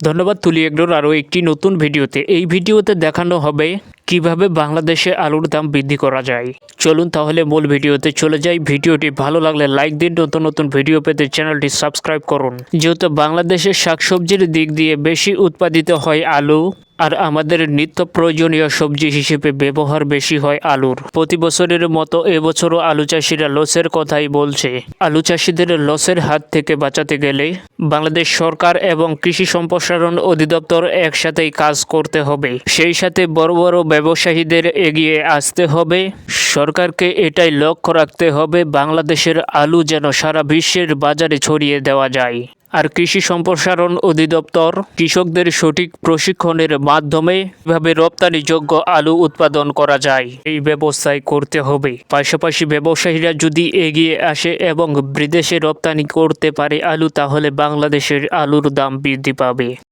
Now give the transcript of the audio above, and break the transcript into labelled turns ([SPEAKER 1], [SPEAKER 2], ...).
[SPEAKER 1] ধন্যবাদ তুলি এগ্রোর আরও একটি নতুন ভিডিওতে। এই ভিডিওতে দেখানো হবে কীভাবে বাংলাদেশে আলুর দাম বৃদ্ধি করা যায়? চলুন তাহলে মূল ভিডিওতে চলে যাই। ভিডিওটি ভালো লাগলে লাইক দিন। নতুন নতুন ভিডিও পেতে চ্যানেলটি সাবস্ক্রাইব করুন। যেহেতু বাংলাদেশের শাকসবজির দিক দিয়ে বেশি উৎপাদিত হয় আলু, আর আমাদের নিত্য প্রয়োজনীয় সবজি হিসেবে ব্যবহার বেশি হয় আলুর। প্রতি বছরের মতো এবছরও আলু চাষিরা লসের কথাই বলছে। আলু চাষিদের লসের হাত থেকে বাঁচাতে গেলে বাংলাদেশ সরকার এবং কৃষি সম্প্রসারণ অধিদপ্তর একসাথেই কাজ করতে হবে। সেই সাথে বড় বড় ব্যবসায়ীদের এগিয়ে আসতে হবে। সরকারকে এটাই লক্ষ্য রাখতে হবে, বাংলাদেশের আলু যেন সারা বিশ্বের বাজারে ছড়িয়ে দেওয়া যায়। আর কৃষি সম্প্রসারণ অধিদপ্তর কৃষকদের সঠিক প্রশিক্ষণের মাধ্যমে কীভাবে রপ্তানিযোগ্য আলু উৎপাদন করা যায়, এই ব্যবস্থায় করতে হবে। পাশাপাশি ব্যবসায়ীরা যদি এগিয়ে আসে এবং বিদেশে রপ্তানি করতে পারে আলু, তাহলে বাংলাদেশের আলুর দাম বৃদ্ধি পাবে।